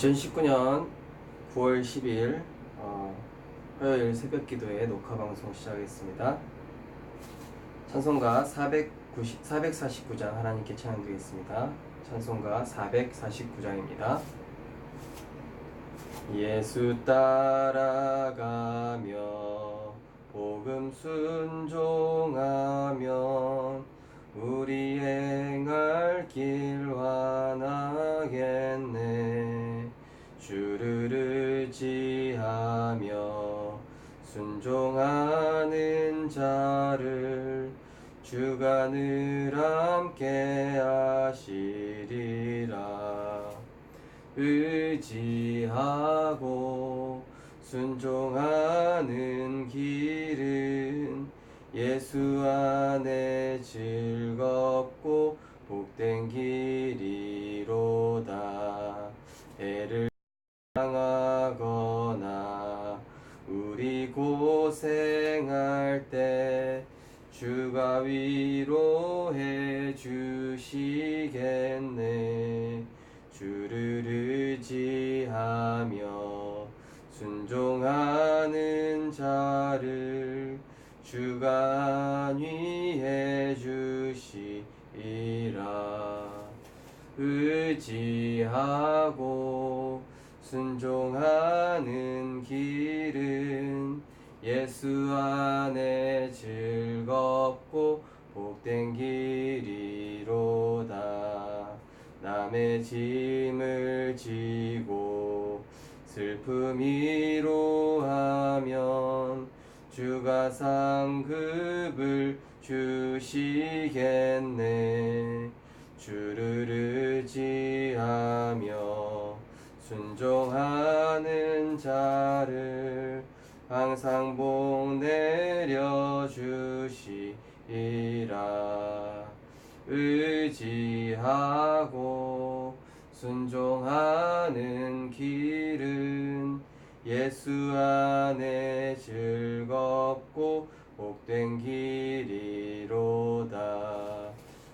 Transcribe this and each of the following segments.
2019년 9월 10일 어, 화요일 새벽 기도회 녹화 방송 시작하겠습니다. 찬송가 490, 449장 하나님께 찬양드리겠습니다. 찬송가 449장입니다. 예수 따라가며 복음 순종하면 우리 행할 길 의지하며 순종하는 자를 주가 늘 함께 하시리라. 의지하고 순종하는 길은 예수 안에 즐겁고 복된 길이로다. 애를 주가 위로해 주시겠네. 주를 의지하며 순종하는 자를 주가 안위해 주시리라. 의지하고 순종하는 길은 예수 남의 짐을 지고 슬픔이로 하면 주가 상급을 주시겠네. 주를 의지하며 순종하는 자를 항상 복 내려 주시리라. 의지하고 순종하는 길은 예수 안에 즐겁고 복된 길이로다.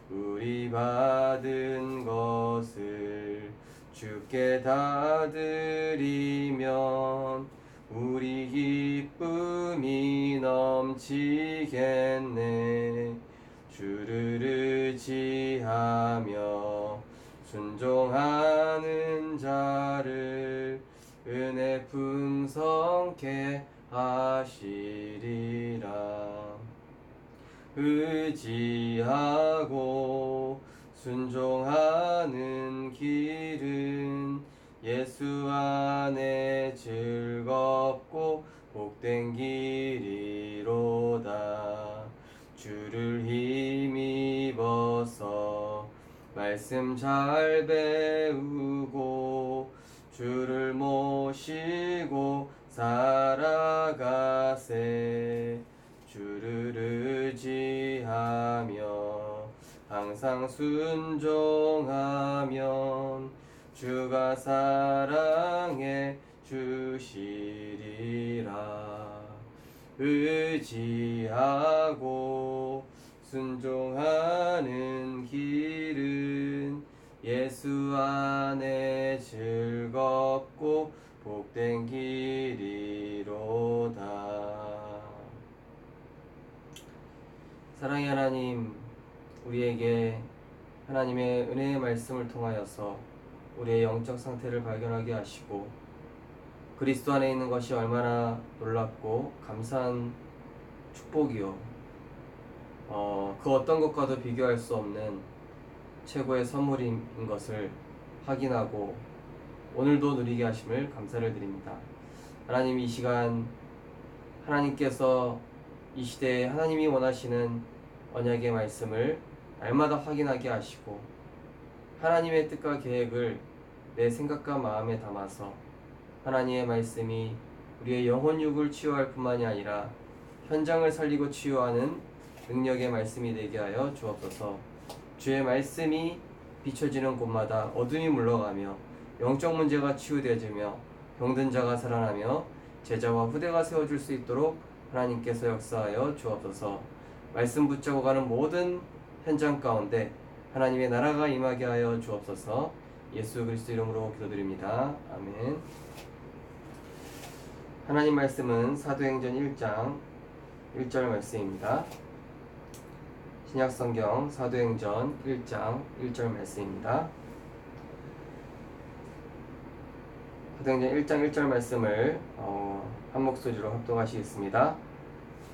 우리 받은 것을 주께 다 드리면 우리 기쁨이 넘치겠네. 주를 의지하며 순종하는 자를 은혜 풍성케 하시리라. 의지하고 순종하는 길은 예수 안에 즐겁고 복된 길이로다. 주를 말씀 잘 배우고 주를 모시고 살아가세. 주를 의지하며 항상 순종하면 주가 사랑해 주시리라. 의지하고 순종하는 예수 안에 즐겁고 복된 길이로다. 사랑의 하나님, 우리에게 하나님의 은혜의 말씀을 통하여서 우리의 영적 상태를 발견하게 하시고 그리스도 안에 있는 것이 얼마나 놀랍고 감사한 축복이요. 어, 그 어떤 것과도 비교할 수 없는 최고의 선물인 것을 확인하고 오늘도 누리게 하심을 감사를 드립니다. 하나님 이 시간 하나님께서 이 시대에 하나님이 원하시는 언약의 말씀을 날마다 확인하게 하시고 하나님의 뜻과 계획을 내 생각과 마음에 담아서 하나님의 말씀이 우리의 영혼 육을 치유할 뿐만이 아니라 현장을 살리고 치유하는 능력의 말씀이 되게 하여 주옵소서. 주의 말씀이 비춰지는 곳마다 어둠이 물러가며 영적 문제가 치유되어지며 병든 자가 살아나며 제자와 후대가 세워질 수 있도록 하나님께서 역사하여 주옵소서. 말씀 붙잡고 가는 모든 현장 가운데 하나님의 나라가 임하게 하여 주옵소서. 예수 그리스도 이름으로 기도드립니다. 아멘. 하나님 말씀은 사도행전 1장 1절 말씀입니다. 신약 성경 사도행전 1장 1절 말씀입니다. 사도행전 1장 1절 말씀을 어, 한 목소리로 합독하시겠습니다.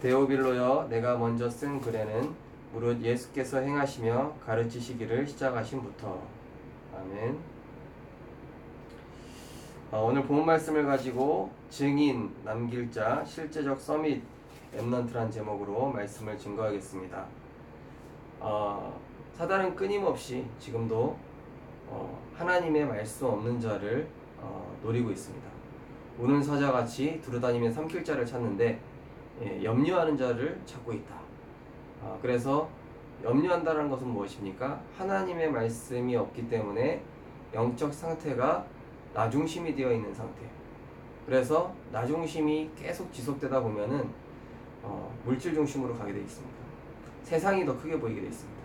데오빌로여 내가 먼저 쓴 글에는 무릇 예수께서 행하시며 가르치시기를 시작하신부터 아멘. 어, 오늘 본 말씀을 가지고 증인 남길 자 실제적 서밋 엠넌트란 제목으로 말씀을 증거하겠습니다. 어, 사단은 끊임없이 지금도 어, 하나님의 말씀 없는 자를 어, 노리고 있습니다. 우는 사자같이 두루다니며 삼킬 자를 찾는데 예, 염려하는 자를 찾고 있다. 아, 그래서 염려한다는 것은 무엇입니까? 하나님의 말씀이 없기 때문에 영적 상태가 나중심이 되어 있는 상태. 그래서 나중심이 계속 지속되다 보면은 어, 물질 중심으로 가게 되어 있습니다. 세상이 더 크게 보이게 되어 있습니다.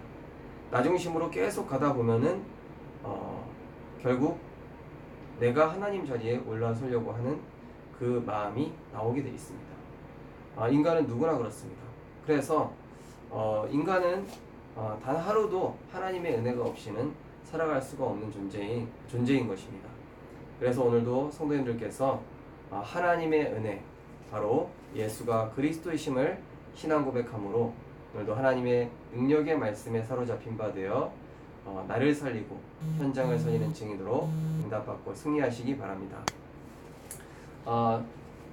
나중심으로 계속 가다 보면은 어, 결국 내가 하나님 자리에 올라서려고 하는 그 마음이 나오게 되어 있습니다. 아, 인간은 누구나 그렇습니다. 그래서 어, 인간은 어, 단 하루도 하나님의 은혜가 없이는 살아갈 수가 없는 존재인 존재인 것입니다. 그래서 오늘도 성도님들께서 어, 하나님의 은혜 바로 예수가 그리스도이심을 신앙 고백함으로 오늘도 하나님의 능력의 말씀에 사로잡힌 바 되어 어, 나를 살리고 현장을 살리는 증인으로 응답받고 승리하시기 바랍니다. 어,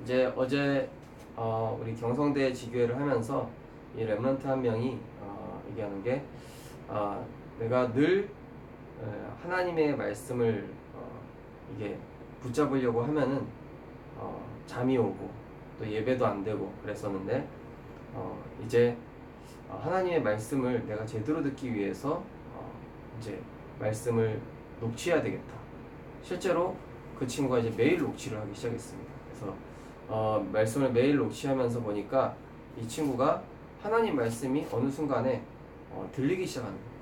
이제 어제 어, 우리 경성대 지교회를 하면서 이 랩런트 한 명이 어, 얘기하는 게 어, 내가 늘 어, 하나님의 말씀을 어, 이게 붙잡으려고 하면은 어, 잠이 오고 또 예배도 안 되고 그랬었는데 어, 이제 어, 하나님의 말씀을 내가 제대로 듣기 위해서 어, 이제 말씀을 녹취해야 되겠다. 실제로 그 친구가 이제 매일 녹취를 하기 시작했습니다. 그래서 어, 말씀을 매일 녹취하면서 보니까 이 친구가 하나님 말씀이 어느 순간에 어, 들리기 거예요.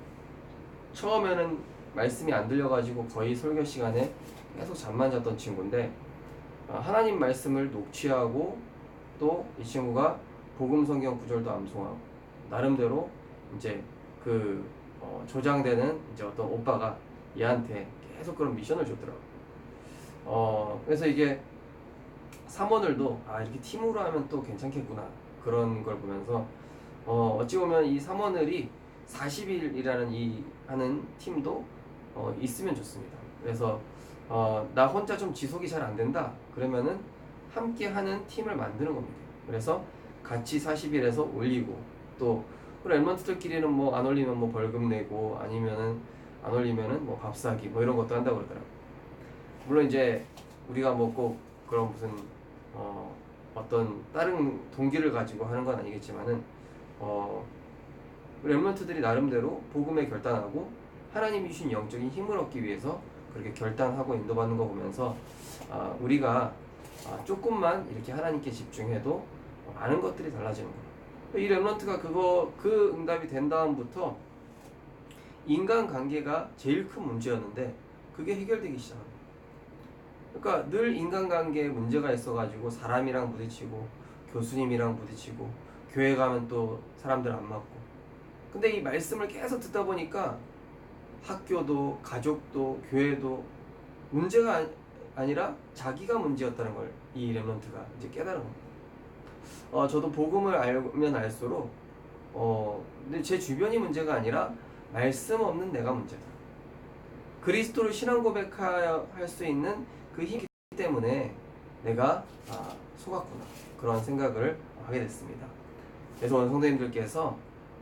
처음에는 말씀이 안 들려가지고 거의 설교 시간에 계속 잠만 잤던 친구인데 어, 하나님 말씀을 녹취하고 또 이 친구가 복음 성경 구절도 암송하고 나름대로 이제 그 어, 조장되는 이제 어떤 오빠가 얘한테 계속 그런 미션을 줬더라고. 어 그래서 이게 사모들도 아 이렇게 팀으로 하면 또 괜찮겠구나 그런 걸 보면서 어 어찌 보면 이 사모들이 40일이라는 이 하는 팀도 어 있으면 좋습니다. 그래서 어 나 혼자 좀 지속이 잘 안 된다 그러면은 함께 하는 팀을 만드는 겁니다. 그래서 같이 40일에서 올리고 또 우리 엠먼트들끼리는 뭐 안 올리면 뭐 벌금 내고 아니면은 안 올리면은 뭐 밥 사기 뭐 이런 것도 한다고 그러더라고. 물론 이제 우리가 뭐 꼭 그런 무슨 어 어떤 다른 동기를 가지고 하는 건 아니겠지만은 어 엠먼트들이 나름대로 복음에 결단하고 하나님이 주신 영적인 힘을 얻기 위해서 그렇게 결단하고 인도받는 거 보면서 아, 우리가 아, 조금만 이렇게 하나님께 집중해도 많은 것들이 달라지는 거예요. 이 렘런트가 그거 그 응답이 된 다음부터 인간 관계가 제일 큰 문제였는데 그게 해결되기 시작합니다. 그러니까 늘 인간 관계에 문제가 있어가지고 사람이랑 부딪히고 교수님이랑 부딪히고 교회 가면 또 사람들 안 맞고 근데 이 말씀을 계속 듣다 보니까 학교도 가족도 교회도 문제가 아니- 아니라 자기가 문제였다는 걸 이 렘런트가 이제 깨달은 겁니다. 어, 저도 복음을 알면 알수록 어, 근데 제 주변이 문제가 아니라 말씀 없는 내가 문제다. 그리스도를 신앙 고백할 수 있는 그 힘이 때문에 내가 아, 속았구나 그런 생각을 하게 됐습니다. 그래서 오늘 성도님들께서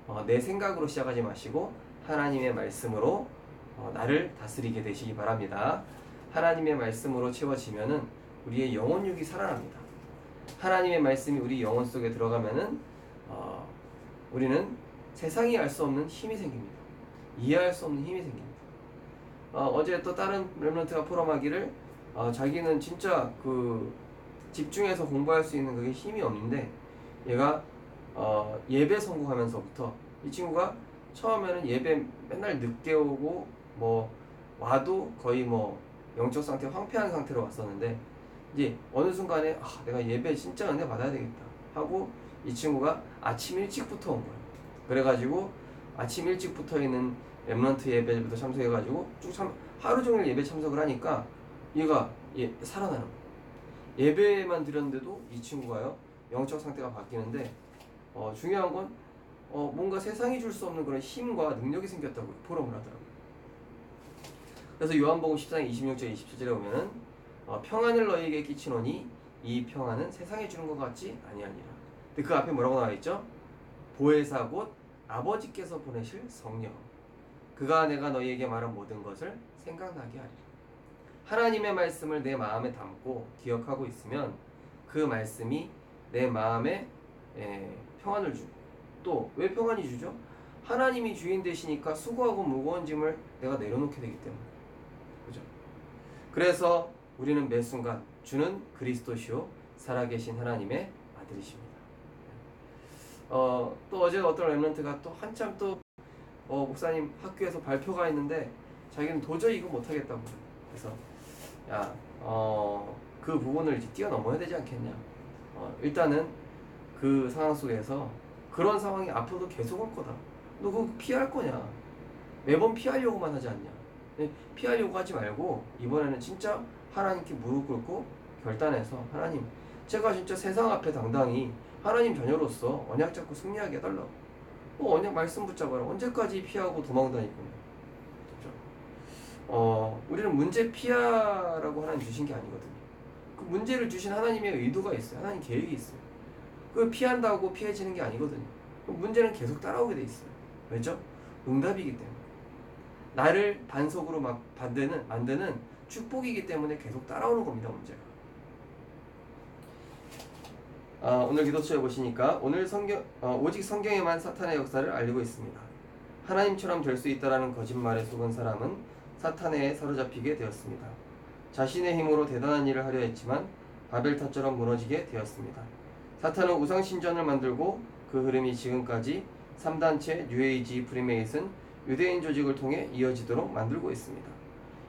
어, 내 생각으로 시작하지 마시고 하나님의 말씀으로 어, 나를 다스리게 되시기 바랍니다. 하나님의 말씀으로 채워지면은 우리의 영혼육이 살아납니다. 하나님의 말씀이 우리 영혼 속에 들어가면은 어, 우리는 세상이 알 수 없는 힘이 생깁니다. 이해할 수 없는 힘이 생깁니다. 어, 제또 다른 렘런트가 포럼하기를 어, 자기는 진짜 그 집중해서 공부할 수 있는 그게 힘이 없는데 얘가 어, 예배 성공하면서부터 이 친구가 처음에는 예배 맨날 늦게 오고 뭐 와도 거의 뭐 영적 상태 황폐한 상태로 왔었는데 이제 어느 순간에 아, 내가 예배 진짜 은혜 받아야 되겠다 하고 이 친구가 아침 일찍부터 온 거예요. 그래가지고 아침 일찍 붙어 있는 랩런트 예배부터 참석해가지고 쭉 참, 하루 종일 예배 참석을 하니까 얘가 예, 살아나는 거예요. 예배만 드렸는데도 이 친구가요 영적 상태가 바뀌는데 어, 중요한 건 어, 뭔가 세상이 줄 수 없는 그런 힘과 능력이 생겼다고 포럼을 하더라고요. 그래서 요한복음 14장 26절 27절에 보면은 어, 평안을 너희에게 끼치노니 이 평안은 세상에 주는 것 같지 아니하니라. 근데 그 앞에 뭐라고 나와 있죠? 보혜사 곧 아버지께서 보내실 성령. 그가 내가 너희에게 말한 모든 것을 생각나게 하리라. 하나님의 말씀을 내 마음에 담고 기억하고 있으면 그 말씀이 내 마음에 에, 평안을 주고 또 왜 평안이 주죠? 하나님이 주인 되시니까 수고하고 무거운 짐을 내가 내려놓게 되기 때문에 그죠? 그래서 우리는 매 순간 주는 그리스도시요 살아계신 하나님의 아들이십니다. 어, 또 어제 어떤 랩런트가 또 한참 또 어, 목사님 학교에서 발표가 있는데 자기는 도저히 이거 못하겠다고 그래서 야, 어, 그 부분을 이제 뛰어넘어야 되지 않겠냐. 어, 일단은 그 상황 속에서 그런 상황이 앞으로도 계속 올 거다. 너 그거 피할 거냐? 매번 피하려고만 하지 않냐? 네, 피하려고 하지 말고 이번에는 진짜 하나님께 무릎 꿇고 결단해서 하나님, 제가 진짜 세상 앞에 당당히 하나님 자녀로서 언약 잡고 승리하게 해달라고. 뭐 언약 말씀 붙잡아라. 언제까지 피하고 도망다니고. 그렇죠? 어, 우리는 문제 피하라고 하나님 주신 게 아니거든요. 그 문제를 주신 하나님의 의도가 있어요. 하나님 계획이 있어요. 그 피한다고 피해지는 게 아니거든요. 그 문제는 계속 따라오게 돼 있어요. 왜죠? 응답이기 때문에. 나를 반석으로 막 만드는, 만드는 축복이기 때문에 계속 따라오는 겁니다, 문제가. 아, 오늘 기도처에 보시니까 오늘 성경 어, 오직 성경에만 사탄의 역사를 알리고 있습니다. 하나님처럼 될 수 있다라는 거짓말에 속은 사람은 사탄에 사로잡히게 되었습니다. 자신의 힘으로 대단한 일을 하려 했지만 바벨탑처럼 무너지게 되었습니다. 사탄은 우상 신전을 만들고 그 흐름이 지금까지 3단체 뉴에이지 프리메이슨 유대인 조직을 통해 이어지도록 만들고 있습니다.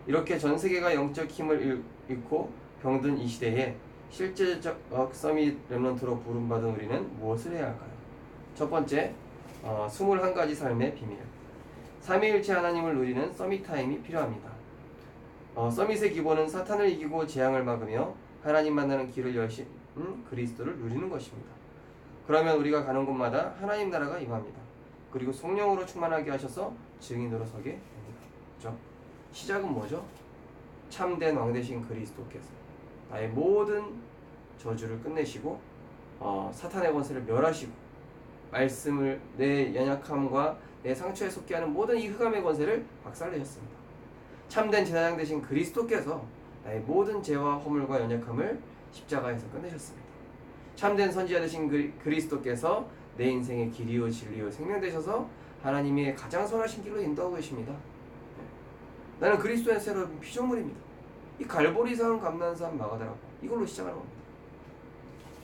이렇게 전 세계가 영적 힘을 잃고 병든 이 시대에 실제적 서밋 랩런트로 부름받은 우리는 무엇을 해야 할까요? 첫 번째, 어, 21가지 삶의 비밀. 삼위일체 하나님을 누리는 서밋 타임이 필요합니다. 어, 서밋의 기본은 사탄을 이기고 재앙을 막으며 하나님 만나는 길을 여신 그리스도를 누리는 것입니다. 그러면 우리가 가는 곳마다 하나님 나라가 임합니다. 그리고 성령으로 충만하게 하셔서 증인으로 서게 됩니다. 그렇죠? 시작은 뭐죠? 참된 왕 되신 그리스도께서 나의 모든 저주를 끝내시고 어, 사탄의 권세를 멸하시고 말씀을 내 연약함과 내 상처에 속게 하는 모든 이 흑암의 권세를 박살내셨습니다. 참된 제사장 되신 그리스도께서 나의 모든 죄와 허물과 연약함을 십자가에서 끝내셨습니다. 참된 선지자 되신 그리스도께서 내 인생의 길이요 진리요 생명 되셔서 하나님의 가장 선하신 길로 인도하고 계십니다. 나는 그리스도의 새로운 피조물입니다. 이 갈보리산 감난산 마가다라 이걸로 시작하는 겁니다.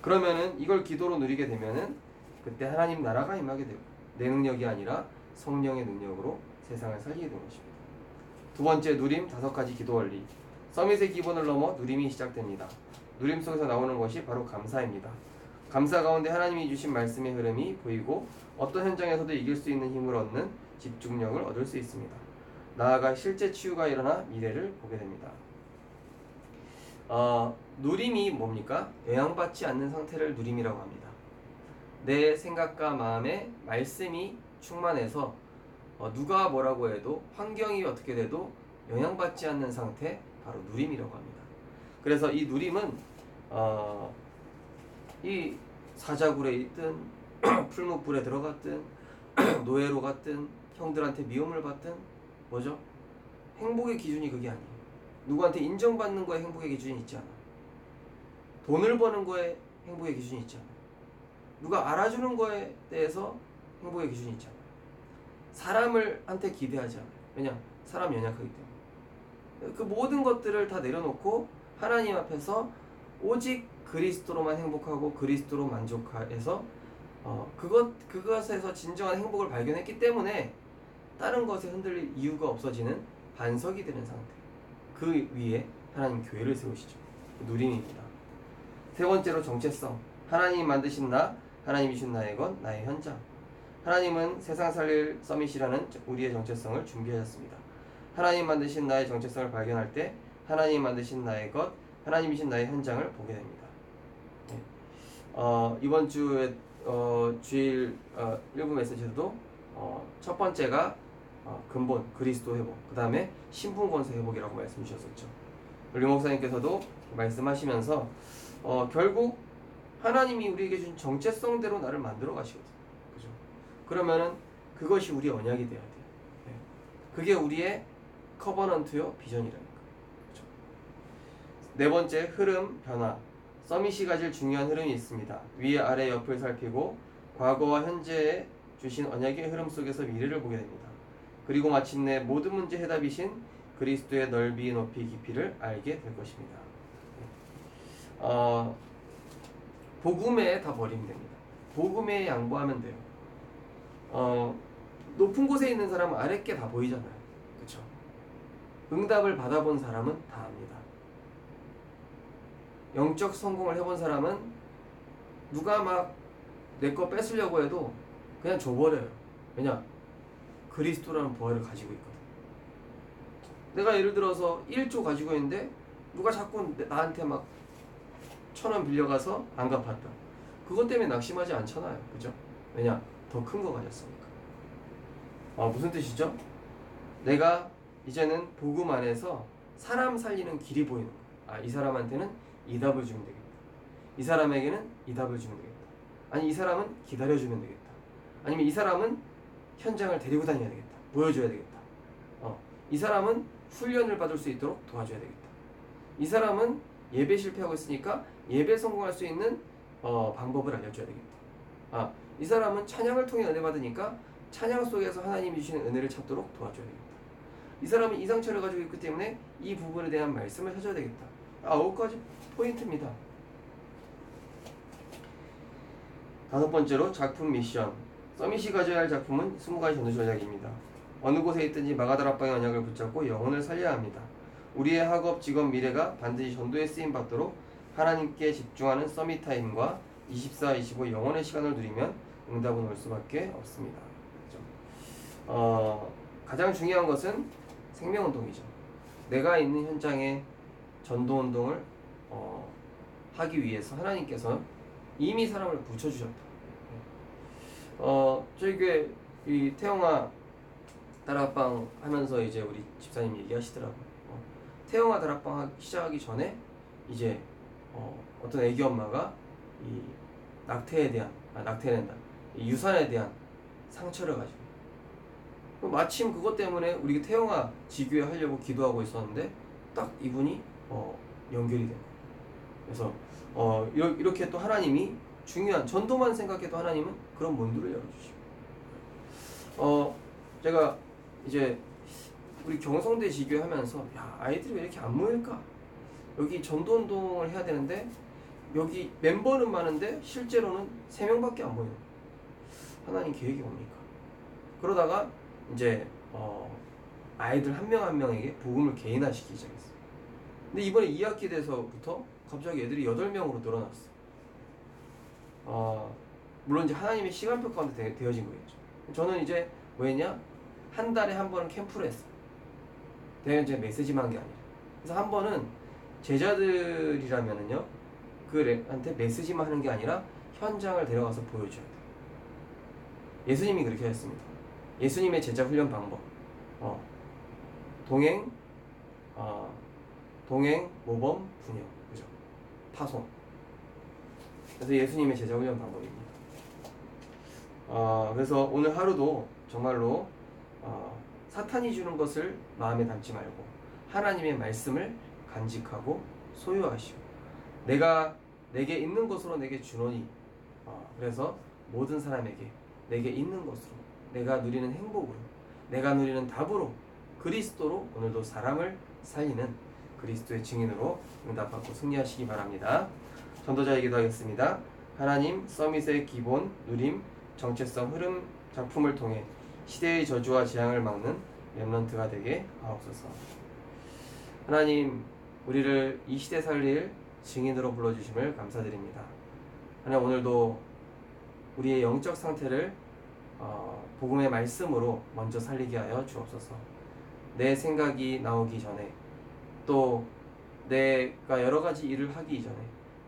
그러면은 이걸 기도로 누리게 되면은 그때 하나님 나라가 임하게 되고 내 능력이 아니라 성령의 능력으로 세상을 살리게 되는 것입니다. 두 번째 누림 다섯 가지 기도 원리. 서밋의 기본을 넘어 누림이 시작됩니다. 누림 속에서 나오는 것이 바로 감사입니다. 감사 가운데 하나님이 주신 말씀의 흐름이 보이고 어떤 현장에서도 이길 수 있는 힘을 얻는 집중력을 얻을 수 있습니다. 나아가 실제 치유가 일어나 미래를 보게 됩니다. 어, 누림이 뭡니까? 영향받지 않는 상태를 누림이라고 합니다. 내 생각과 마음에 말씀이 충만해서 어, 누가 뭐라고 해도 환경이 어떻게 돼도 영향받지 않는 상태 바로 누림이라고 합니다. 그래서 이 누림은 어, 이 사자굴에 있든 풀무불에 들어갔든 노예로 갔든 형들한테 미움을 받든 뭐죠? 행복의 기준이 그게 아니에요. 누구한테 인정받는 거에 행복의 기준이 있지 않아. 돈을 버는 거에 행복의 기준이 있지 않아. 누가 알아주는 거에 대해서 행복의 기준이 있지 않아. 사람을 한테 기대하지 않아. 왜냐? 사람 연약하기 때문에. 그 모든 것들을 다 내려놓고 하나님 앞에서 오직 그리스도로만 행복하고 그리스도로 만족해서 어, 그것 그것에서 진정한 행복을 발견했기 때문에 다른 것에 흔들릴 이유가 없어지는 반석이 되는 상태. 그 위에 하나님 교회를 세우시죠. 누림입니다. 세 번째로 정체성. 하나님이 만드신 나, 하나님이 준 나의 것, 나의 현장. 하나님은 세상 살릴 서밋이라는 우리의 정체성을 준비하셨습니다. 하나님 만드신 나의 정체성을 발견할 때 하나님 만드신 나의 것, 하나님이신 나의 현장을 보게 됩니다. 네. 어, 이번 주에 어, 주일 어, 일부 메시지에서도 어, 첫 번째가 어, 근본 그리스도 회복, 그 다음에 신분 권세 회복이라고 말씀 주셨었죠. 우리 목사님께서도 말씀하시면서 어, 결국 하나님이 우리에게 준 정체성대로 나를 만들어 가시거든요. 그죠? 그러면은 그것이 우리의 언약이 돼야 돼요. 네. 그게 우리의 커버넌트요 비전이라는 거. 그죠? 네 번째 흐름 변화. 서밋이 가질 중요한 흐름이 있습니다. 위 아래 옆을 살피고 과거와 현재에 주신 언약의 흐름 속에서 미래를 보게 됩니다. 그리고 마침내 모든 문제 해답이신 그리스도의 넓이, 높이, 깊이를 알게 될 것입니다. 네. 어, 복음에 다 버리면 됩니다. 복음에 양보하면 돼요. 어, 높은 곳에 있는 사람은 아랫게 다 보이잖아요. 그쵸? 응답을 받아본 사람은 다 압니다. 영적 성공을 해본 사람은 누가 막 내 거 뺏으려고 해도 그냥 줘버려요. 왜냐? 그리스도라는 부활을 가지고 있거든. 내가 예를 들어서 1조 가지고 있는데 누가 자꾸 내- 나한테 막 천 원 빌려가서 안 갚았다. 그것 때문에 낙심하지 않잖아요. 그죠? 왜냐? 더 큰 거 가졌으니까. 아, 무슨 뜻이죠? 내가 이제는 복음 안에서 사람 살리는 길이 보이는 거야. 아, 이 사람한테는 이 답을 주면 되겠다. 이 사람에게는 이 답을 주면 되겠다. 아니, 이 사람은 기다려주면 되겠다. 아니면 이 사람은 현장을 데리고 다녀야 되겠다. 보여줘야 되겠다. 어, 이 사람은 훈련을 받을 수 있도록 도와줘야 되겠다. 이 사람은 예배 실패하고 있으니까 예배 성공할 수 있는 어, 방법을 알려줘야 되겠다. 아, 이 사람은 찬양을 통해 은혜 받으니까 찬양 속에서 하나님이 주시는 은혜를 찾도록 도와줘야 되겠다. 이 사람은 이 상처를 가지고 있기 때문에 이 부분에 대한 말씀을 해줘야 되겠다. 아홉 가지 포인트입니다. 다섯 번째로 작품 미션. 서밋이 가져야 할 작품은 20가지 전도 전략입니다. 어느 곳에 있든지 마가다락방의 언약을 붙잡고 영혼을 살려야 합니다. 우리의 학업, 직업, 미래가 반드시 전도에 쓰임 받도록 하나님께 집중하는 서밋 타임과 24, 25 영혼의 시간을 누리면 응답은 올 수밖에 없습니다. 그죠? 어, 가장 중요한 것은 생명운동이죠. 내가 있는 현장에 전도운동을 어, 하기 위해서 하나님께서 이미 사람을 붙여주셨다. 어, 교회 이 태영아 다락방 하면서 이제 우리 집사님 얘기하시더라고요. 어, 태영아 다락방 하기- 시작하기 전에 이제 어, 어떤 애기 엄마가 이 낙태에 대한 아, 낙태된다 이 유산에 대한 상처를 가지고 그 마침 그것 때문에 우리 태영아 지교회 하려고 기도하고 있었는데 딱 이분이 어, 연결이 된 거예요. 그래서 어, 이렇게 또 하나님이 중요한 전도만 생각해도 하나님은 그런 문들을 열어주시고. 어 제가 이제 우리 경성대 지교회 하면서 야 아이들이 왜 이렇게 안 모일까? 여기 전도 운동을 해야 되는데 여기 멤버는 많은데 실제로는 세 명밖에 안 거예요. 하나님 계획이 뭡니까? 그러다가 이제 어 아이들 한 명 한 명에게 복음을 개인화시키기 시작했어요. 근데 이번에 2학기 돼서부터 갑자기 애들이 8명으로 늘어났어 어, 물론 이제 하나님의 시간표 가운데 되, 되어진 거겠죠. 저는 이제 왜냐? 한 달에 한 번은 캠프를 했어요. 내가 이제 메시지만 한 게 아니라. 그래서 한 번은 제자들이라면은요, 그한테 메시지만 하는 게 아니라 현장을 데려가서 보여줘야 돼요. 예수님이 그렇게 하셨습니다. 예수님의 제자 훈련 방법. 어, 동행, 어, 동행, 모범, 분열. 그죠? 파송. 그래서 예수님의 제자 훈련 방법입니다. 어, 그래서 오늘 하루도 정말로 어, 사탄이 주는 것을 마음에 담지 말고 하나님의 말씀을 간직하고 소유하시고 내가 내게 있는 것으로 내게 주노니 어, 그래서 모든 사람에게 내게 있는 것으로 내가 누리는 행복으로 내가 누리는 답으로 그리스도로 오늘도 사람을 살리는 그리스도의 증인으로 응답받고 승리하시기 바랍니다. 전도자의 기도하겠습니다. 하나님 서밋의 기본, 누림, 정체성, 흐름, 작품을 통해 시대의 저주와 재앙을 막는 렘넌트가 되게 하옵소서. 하나님, 우리를 이 시대 살릴 증인으로 불러주심을 감사드립니다. 하나님 오늘도 우리의 영적 상태를 어, 복음의 말씀으로 먼저 살리게 하여 주옵소서. 내 생각이 나오기 전에 또 내가 여러 가지 일을 하기 전에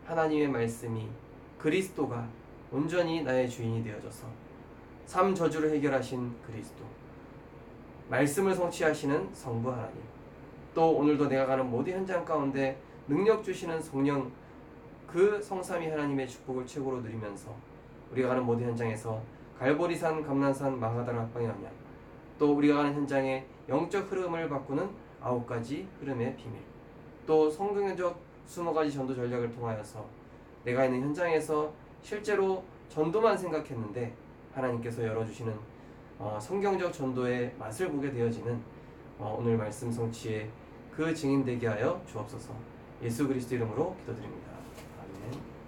하나님의 말씀이 그리스도가 온전히 나의 주인이 되어져서 삶 저주를 해결하신 그리스도. 말씀을 성취하시는 성부 하나님. 또 오늘도 내가 가는 모든 현장 가운데 능력 주시는 성령 그 성삼위 하나님의 축복을 최고로 누리면서 우리가 가는 모든 현장에서 갈보리산, 감난산, 마가다라 합방의 언약 또 우리가 가는 현장에 영적 흐름을 바꾸는 아홉 가지 흐름의 비밀. 또 성경적 스무 가지 전도 전략을 통하여서 내가 있는 현장에서 실제로 전도만 생각했는데 하나님께서 열어주시는 어, 성경적 전도의 맛을 보게 되어지는 어, 오늘 말씀 성취의 그 증인 되게 하여 주옵소서 예수 그리스도 이름으로 기도드립니다. 아멘.